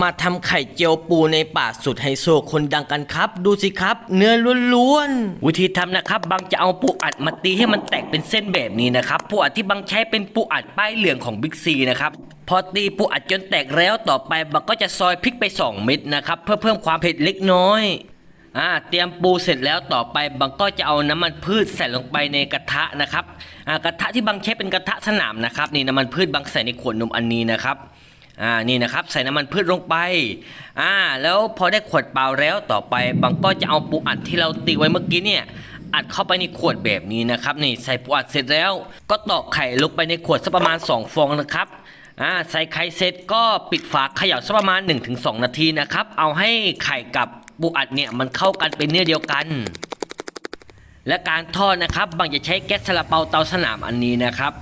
มาทำไข่เจียวปูในป่าสุดไฮโซคนดังกันครับ ดูสิครับ เนื้อล้วนๆวิธีทำนะครับ บางจะเอาปูอัดมาตีให้มันแตกเป็นเส้นแบบนี้นะครับปูอัดที่บางใช้เป็นปูอัดป้ายเหลืองของบิ๊กซีนะครับพอตีปูอัดจนแตกแล้วต่อไปบางก็จะซอยพริกไป 2 เม็ดนะครับ เพื่อเพิ่มความเผ็ดเล็กน้อยอ่าเตรียมปูเสร็จแล้วต่อไปบางก็จะเอาน้ำมันพืชใส่ลงไปในกระทะนะครับอ่ากระทะที่บางใช้เป็นกระทะสนามนะครับ นี่น้ำมันพืชบางใส่ในขวดนมอันนี้นะครับ อ่านี่นะครับใส่น้ำมันพืชลงไปอ่าแล้วพอได้ขวดเปล่าแล้วต่อไปบางก็จะเอาปูอัดที่เราตีไว้เมื่อกี้เนี่ยอัดเข้าไปในขวดแบบนี้นะครับนี่ใส่ปูอัดเสร็จแล้ว ก็ตอกไข่ลงไปในขวดสักประมาณ 2 ฟองนะครับอ่าใส่ไข่เสร็จก็ปิดฝาเขย่าสักประมาณ 1-2 นาทีนะครับเอาให้ไข่กับปูอัดเนี่ยมันเข้ากันเป็นเนื้อเดียวกันและการทอดนะครับ บางจะใช้แก๊สซาลาเปาเตาสนามอันนี้นะครับ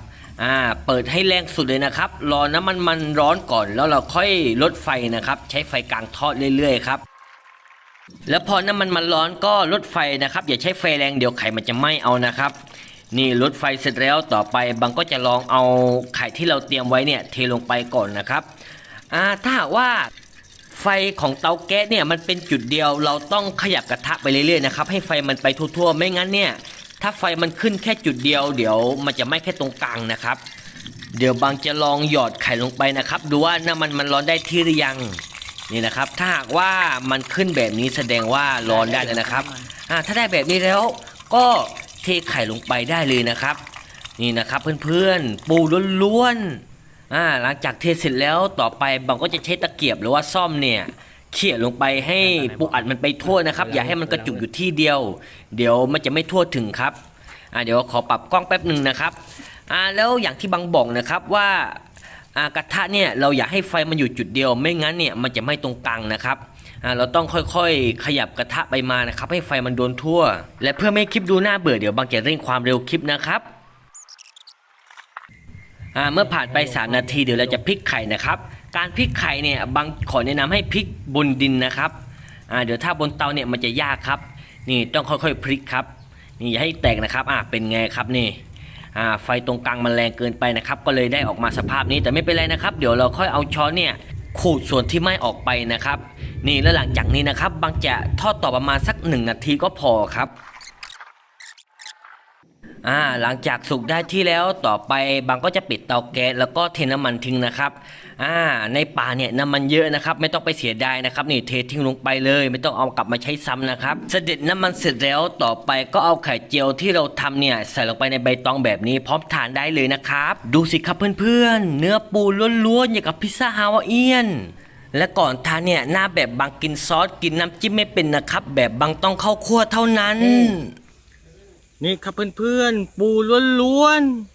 อ่าเปิดให้แรงสุดเลยนะครับ รอน้ำมันมันร้อนก่อน แล้วเราค่อยลดไฟนะครับ ใช้ไฟกลางทอดเรื่อยๆครับแล้วพอน้ำมันมันร้อนก็ลดไฟนะครับ อย่าใช้ไฟแรงเดี๋ยวไข่มันจะไหม้เอานะครับ นี่ลดไฟเสร็จแล้วต่อไปบางก็จะลองเอาไข่ที่เราเตรียมไว้เนี่ยเทลงไปก่อนนะครับอ่าถ้าว่าไฟของเตาแก๊สเนี่ยมันเป็นจุดเดียว เราต้องขยับกระทะไปเรื่อยๆนะครับให้ไฟมันไปทั่วๆ ไม่งั้นเนี่ย ถ้าไฟมันขึ้นแค่จุดเดียว เดี๋ยวมันจะไหม้แค่ตรงกลางนะครับ เดี๋ยวบางจะลองหยอดไข่ลงไปนะครับ ดูว่าน้ำมันมันร้อนได้ที่หรือยังนี่นะครับ ถ้าหากว่ามันขึ้นแบบนี้แสดงว่าร้อนได้แล้วนะครับอ่าถ้าได้แบบนี้แล้วก็เทไข่ลงไปได้เลยนะครับ นี่นะครับเพื่อนๆปูล้วนๆอ่าหลังจากเทเสร็จแล้วต่อไปบางก็จะใช้ตะเกียบหรือว่าซ่อมเนี่ย เขี่ยลงไปให้ปูอัดมันไปทั่วนะครับ อย่าให้มันกระจุกอยู่ที่เดียว เดี๋ยวมันจะไม่ทั่วถึงครับอ่าเดี๋ยวขอปรับกล้องแป๊บหนึ่งนะครับอ่าแล้วอย่างที่บางบอกนะครับว่าอ่ากระทะเนี่ยเราอยากให้ไฟมันอยู่จุดเดียว ไม่งั้นเนี่ยมันจะไม่ตรงกลางนะครับอ่าเราต้องค่อยๆ ขยับกระทะไปมานะครับ ให้ไฟมันโดนทั่ว และเพื่อไม่ให้คลิปดูน่าเบื่อเดี๋ยวบางจะเร่งความเร็วคลิปนะครับอ่าเมื่อผ่านไป 3 นาทีเดี๋ยวเราจะพลิกไข่นะครับ การพลิกไข่เนี่ยบางขอแนะนำให้พลิกบนดินนะครับอ่าเดี๋ยวถ้าบนเตาเนี่ยมันจะยากครับ นี่ต้องค่อยๆพลิกครับ นี่อย่าให้แตกนะครับอ่าเป็นไงครับนี่อ่าไฟตรงกลางมันแรงเกินไปนะครับ ก็เลยได้ออกมาสภาพนี้แต่ไม่เป็นไรนะครับ เดี๋ยวเราค่อยเอาช้อนเนี่ยขูดส่วนที่ไหม้ออกไปนะครับ นี่แล้วหลังจากนี้นะครับ บางจะทอดต่อประมาณสัก 1 นาทีก็พอครับ อ่าหลังจากสุกได้ที่แล้วต่อไปบางก็จะปิดเตาแก๊สแล้วก็เทน้ำมันทิ้งนะครับอ่าในป่าเนี่ยน้ำมันเยอะนะครับไม่ต้องไปเสียดายนะครับนี่เททิ้งลงไปเลย ไม่ต้องเอากลับมาใช้ซ้ำนะครับ เสด็จน้ำมันเสร็จแล้วต่อไปก็เอาไข่เจียวที่เราทำเนี่ยใส่ลงไปในใบตองแบบนี้พร้อมทานได้เลยนะครับ ดูสิครับเพื่อนๆ เนื้อปูล้วนๆอย่างกับพิซซ่าฮาวายเอียนและก่อนทานเนี่ยหน้าแบบบางกินซอสกินน้ำจิ้มไม่เป็นนะครับ แบบบางต้องเข้าคั่วเท่านั้น นี่ครับเพื่อนๆปูล้วนๆ